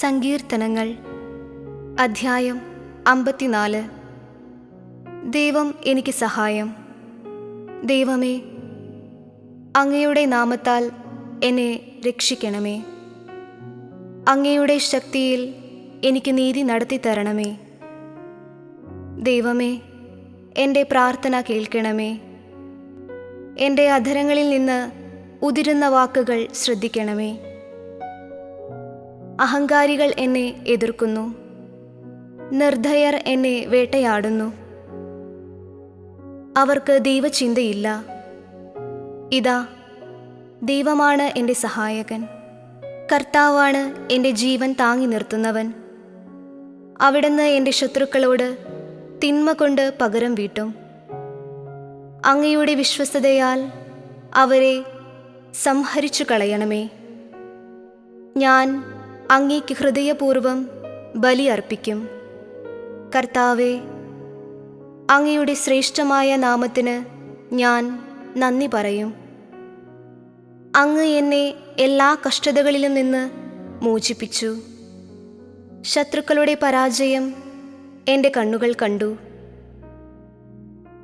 സങ്കീർത്തനങ്ങൾ. അധ്യായം അമ്പത്തിനാല്. ദൈവം എനിക്ക് സഹായം. ദൈവമേ അങ്ങയുടെ നാമത്താൽ എന്നെ രക്ഷിക്കണമേ. അങ്ങയുടെ ശക്തിയിൽ എനിക്ക് നീതി നടത്തി തരണമേ. ദൈവമേ എന്റെ പ്രാർത്ഥന കേൾക്കണമേ. എന്റെ അധരങ്ങളിൽ നിന്ന് ഉതിരുന്ന വാക്കുകൾ ശ്രദ്ധിക്കണമേ. അഹങ്കാരികൾ എന്നെ എതിർക്കുന്നു. നിർദ്ധയർ എന്നെ വേട്ടയാടുന്നു. അവർക്ക് ദൈവചിന്തയില്ല. ഇതാ ദൈവമാണ് എന്റെ സഹായകൻ. കർത്താവാണ് എന്റെ ജീവൻ താങ്ങി നിർത്തുന്നവൻ. അവിടുന്ന് എന്റെ ശത്രുക്കളോട് തിന്മ കൊണ്ട് പകരം വീട്ടും. അങ്ങയുടെ വിശ്വസ്തതയാൽ അവരെ സംഹരിച്ചു കളയണമേ ഞാൻ അങ്ങേക്ക് ഹൃദയപൂർവം ബലി അർപ്പിക്കും. കർത്താവെ അങ്ങയുടെ ശ്രേഷ്ഠമായ നാമത്തിന് ഞാൻ നന്ദി പറയും. അങ്ങ് എന്നെ എല്ലാ കഷ്ടതകളിലും നിന്ന് മോചിപ്പിച്ചു. ശത്രുക്കളുടെ പരാജയം എന്റെ കണ്ണുകൾ കണ്ടു.